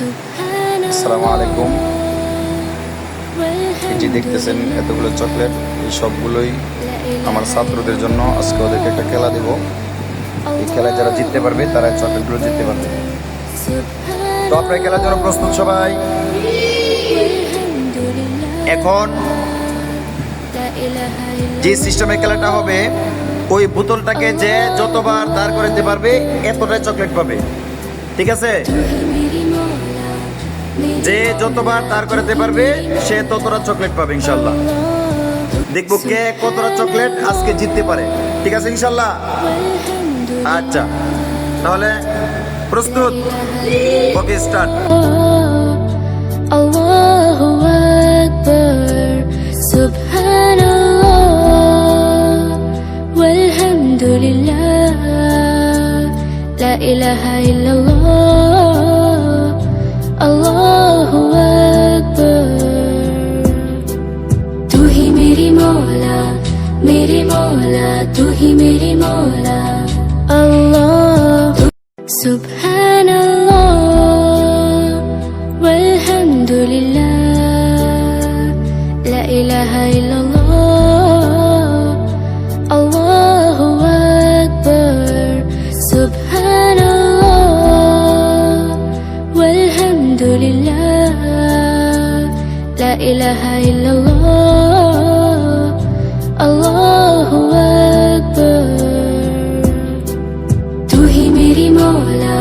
আসসালামু আলাইকুম যে দেখতেছেন এতগুলো চকলেট, এই সবগুলোই আমার ছাত্রদের জন্য আজকে ওদেরকে একটা খেলা দেব। এই খেলায় যারা জিততে পারবে, তারা চকলেটগুলো জিততে পারবে। তো আপনার খেলার জন্য প্রস্তুত সবাই? এখন যে সিস্টেমে খেলাটা হবে, ওই বোতলটাকে যে যতবার দাঁড় করে দিতে পারবে, এতটাই চকলেট পাবে। ঠিক আছে? যে যতবার তার করাতে পারবে, সে ততটা চকলেট পাবে, ইনশাল্লাহ। দেখব কে কতটা চকলেট আজকে জিততে পারে। ঠিক আছে, ইনশাল্লাহ? আচ্ছা তাহলে প্রস্তুত? ওকে স্টার্ট আল্লাহু আকবার, সুবহানাল্লাহ, ওয়ালহামদুলিল্লাহ, লা ইলাহা ইল্লাল্লাহ। meri maula tu hi meri maula allah subhanallah walhamdulillah la ilaha illallah allahu akbar subhanallah walhamdulillah la ilaha illallah अल्लाहु अकबर तू ही मेरी मौला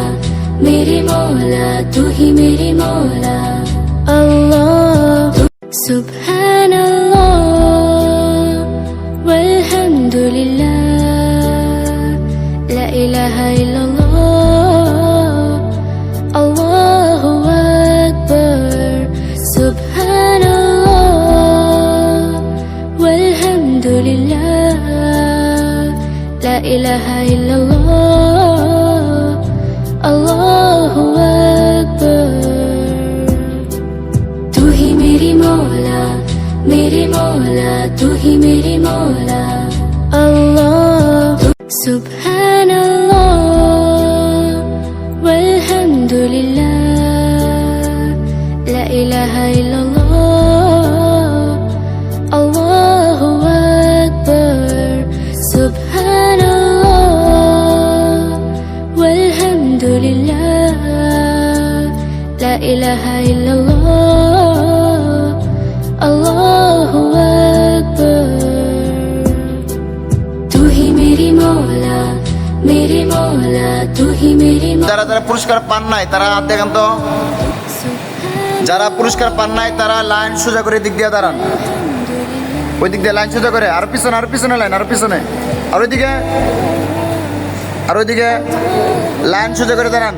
मेरी मौला तू ही मेरी मौला अल्लाह सुभान अल्लाह वल्हम्दुलिल्लाह ला इलाहा इल्लल्लाह لا إله إلا الله الله أكبر तू ही मेरी मौला मेरी मौला तू ही मेरी मौला अल्लाह सुबहान अल्लाह والحمد لله لا إله إلا الله لا إله إلا الله الله أكبر तू ही मेरी मौला मेरी मौला तू ही मेरी मौला যারা যারা পুরস্কার পান নাই তারা হাত দেখান তো যারা পুরস্কার পান নাই তারা লাইন সোজা করে দিক দিয়ে দাঁড়ান ওই দিক দিয়ে লাইন সোজা করে আর পিছনে আর পিছনে লাইন আর পিছনে আর ওইদিকে আর ওইদিকে লাইন সোজা করে দাঁড়ান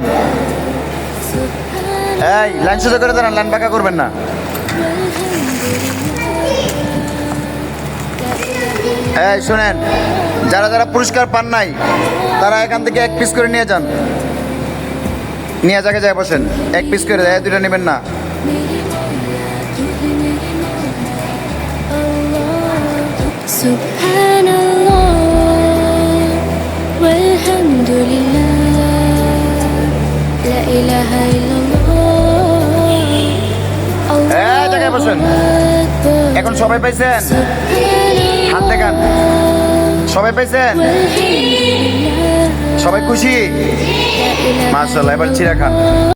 এই লাইন সোজা করে দাঁড়ান লাইন বাঁকা করবেন না এই শুনেন যারা যারা পুরস্কার পান নাই তারা এখান থেকে এক পিস করে নিয়ে যান নিয়ে জায়গায় যায় বসেন এক পিস করে দেয় দুটা নেবেন না سبحان الله والحمد لله لا إله إلا কোথায় বসেন। এখন সবাই পাইছেন? হাত দেখান। সবাই পাইছেন? সবাই খুশি? মাসাল্লাহ এবার চিরা খান।